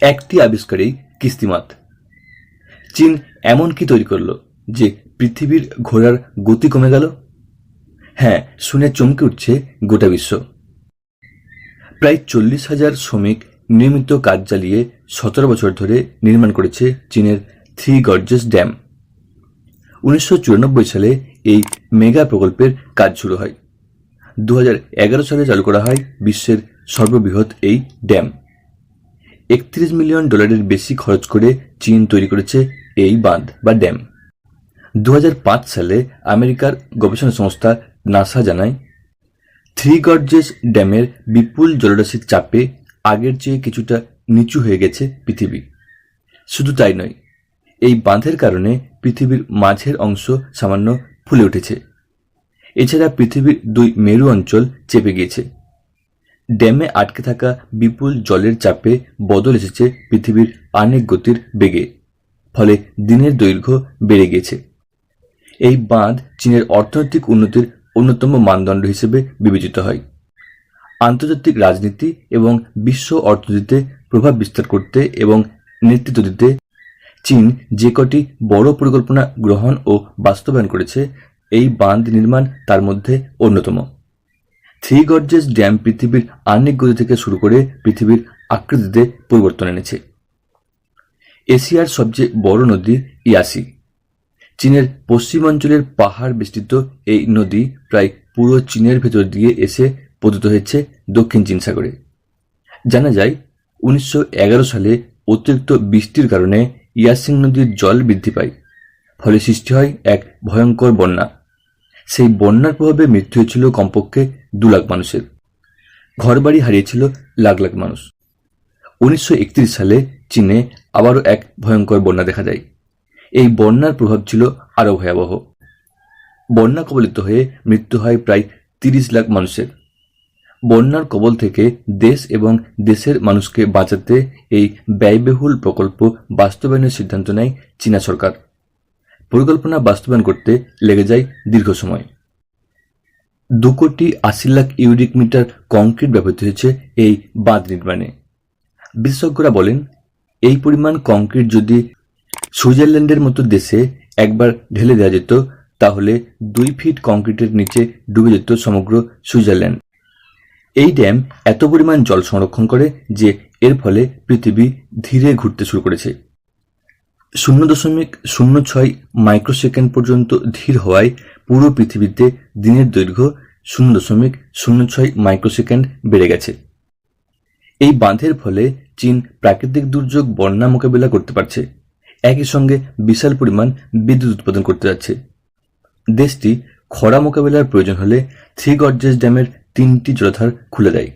একটি আবিষ্কারেই কিস্তিমাত চীন এমন কি তৈরি করল যে পৃথিবীর ঘোড়ার গতি কমে গেল? হ্যাঁ শুনে চমকে উঠছে গোটা বিশ্ব। প্রায় চল্লিশ হাজার শ্রমিক নিয়মিত কাজ চালিয়ে সতেরো বছর ধরে নির্মাণ করেছে চীনের থ্রি গর্জেস ড্যাম। উনিশশো চুরানব্বই সালে এই মেগা প্রকল্পের কাজ শুরু হয়। দু হাজার এগারো সালে চালু করা হয় বিশ্বের সর্ববৃহৎ এই ড্যাম। একত্রিশ মিলিয়ন ডলারের বেশি খরচ করে চীন তৈরি করেছে এই বাঁধ বা ড্যাম। দু হাজার পাঁচ সালে আমেরিকার গবেষণা সংস্থা নাসা জানায়, থ্রি গর্জেস ড্যামের বিপুল জলরাশির চাপে আগের চেয়ে কিছুটা নিচু হয়ে গেছে পৃথিবী। শুধু তাই নয়, এই বাঁধের কারণে পৃথিবীর মাঝের অংশ সামান্য ফুলে উঠেছে। এছাড়া পৃথিবীর দুই মেরু অঞ্চল চেপে গিয়েছে। ড্যামে আটকে থাকা বিপুল জলের চাপে বদল এসেছে পৃথিবীর অনেক গতির বেগে, ফলে দিনের দৈর্ঘ্য বেড়ে গিয়েছে এই বাঁধ চীনের অর্থনৈতিক উন্নতির অন্যতম মানদণ্ড হিসেবে বিবেচিত হয়। আন্তর্জাতিক রাজনীতি এবং বিশ্ব অর্থনীতিতে প্রভাব বিস্তার করতে এবং নেতৃত্ব দিতে চীন যে কটি বড় পরিকল্পনা গ্রহণ ও বাস্তবায়ন করেছে, এই বাঁধ নির্মাণ তার মধ্যে অন্যতম। থ্রি গর্জেস ড্যাম পৃথিবীর আর্নিক গতি থেকে শুরু করে পৃথিবীর আকৃতিতে পরিবর্তন এনেছে। এশিয়ার সবচেয়ে বড় নদী ইয়াসি। চীনের পশ্চিমাঞ্চলের পাহাড় বিস্তৃত এই নদী প্রায় পুরো চীনের ভেতর দিয়ে এসে পতিত হয়েছে দক্ষিণ চীন সাগরে। জানা যায়, উনিশশো এগারো সালে অতিরিক্ত বৃষ্টির কারণে ইয়াসিং নদীর জল বৃদ্ধি পায়, ফলে সৃষ্টি হয় এক ভয়ঙ্কর বন্যা। সেই বন্যার প্রভাবে মৃত্যু হয়েছিল কমপক্ষে দু লাখ মানুষের। ঘরবাড়ি হারিয়েছিল লাখ লাখ মানুষ। উনিশশো একত্রিশ সালে চীনে আবারও এক ভয়ঙ্কর বন্যা দেখা যায়। এই বন্যার প্রভাব ছিল আরও ভয়াবহ। বন্যা কবলিত হয়ে মৃত্যু হয় প্রায় তিরিশ লাখ মানুষের। বন্যার কবল থেকে দেশ এবং দেশের মানুষকে বাঁচাতে এই ব্যয়বহুল প্রকল্প বাস্তবায়নের সিদ্ধান্ত নেয় চীনা সরকার। পরিকল্পনা বাস্তবায়ন করতে লেগে যায় দীর্ঘ সময়। দু কোটি আশি লাখ ইউরিক মিটার কংক্রিট ব্যবহৃত হয়েছে এই বাঁধ নির্মাণে। বিশেষজ্ঞরা বলেন, এই পরিমাণ কংক্রিট যদি সুইজারল্যান্ডের মতো দেশে একবার ঢেলে দেওয়া যেত, তাহলে দুই ফিট কংক্রিটের নিচে ডুবে যেত সমগ্র সুইজারল্যান্ড। এই ড্যাম এত পরিমাণ জল সংরক্ষণ করে যে এর ফলে পৃথিবী ধীরে ঘুরতে শুরু করেছে। শূন্য দশমিক শূন্য ছয় মাইক্রোসেকেন্ড পর্যন্ত ধীর হওয়ায় পুরো পৃথিবীতে দিনের দৈর্ঘ্য শূন্য দশমিক শূন্য ছয় মাইক্রোসেকেন্ড বেড়ে গেছে। এই বাঁধের ফলে চীন প্রাকৃতিক দুর্যোগ বন্যা মোকাবিলা করতে পারছে। একই সঙ্গে বিশাল পরিমাণ বিদ্যুৎ উৎপাদন করতে যাচ্ছে। দেশটি খরা মোকাবিলার প্রয়োজন হলে থ্রি গর্জেস ড্যামের তিনটি জলাধার খুলে দেয়।